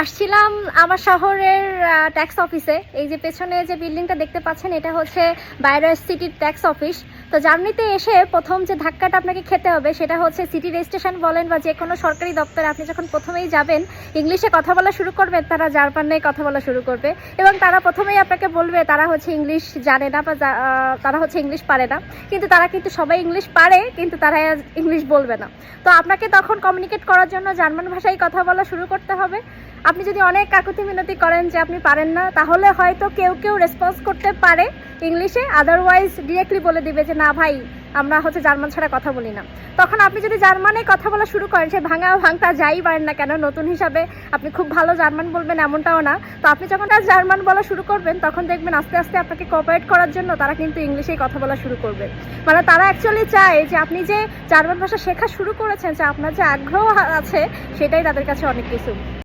আসছিলাম আমার শহরের ট্যাক্স অফিসে এই যে পেছনে যে বিল্ডিংটা দেখতে পাচ্ছেন, এটা হচ্ছে বাইরের সিটির ট্যাক্স অফিস তো জার্নিতে এসে প্রথম যে ধাক্কাটা আপনাকে খেতে হবে, সেটা হচ্ছে সিটি রেজিস্ট্রেশন বলেন বা যে কোনো সরকারি দপ্তরে আপনি যখন প্রথমেই যাবেন ইংলিশে কথা বলা শুরু করবেন, তারা জার্মানে কথা বলা শুরু করবে। এবং তারা প্রথমেই আপনাকে বলবে, তারা হচ্ছে ইংলিশ জানে না বা তারা হচ্ছে ইংলিশ পারে না। কিন্তু তারা কিন্তু সবাই ইংলিশ পারে, কিন্তু তারা ইংলিশ বলবে না। তো আপনাকে তখন কমিউনিকেট করার জন্য জার্মান ভাষায় কথা বলা শুরু করতে হবে। আপনি যদি অনেক কাকুতি মিনতি করেন যে আপনি পারেন না, তাহলে হয়তো কেউ কেউ রেসপন্স করতে পারে ইংলিশে আদারওয়াইজ ডিরেক্টলি বলে দিবে যে, না ভাই, আমরা হচ্ছে জার্মান ছাড়া কথা বলি না। তখন আপনি যদি জার্মানে কথা বলা শুরু করেন, সে ভাঙা ভাঙটা যাই পারেন না কেন, নতুন হিসাবে আপনি খুব ভালো জার্মান বলবেন এমনটাও না। তো আপনি যখন তার জার্মান বলা শুরু করবেন, তখন দেখবেন আস্তে আস্তে আপনাকে কোঅপারেট করার জন্য তারা কিন্তু ইংলিশেই কথা বলা শুরু করবে। মানে তারা অ্যাকচুয়ালি চায় যে, আপনি যে জার্মান ভাষা শেখা শুরু করেছেন, যে আপনার যে আগ্রহ আছে, সেটাই তাদের কাছে অনেক কিছু।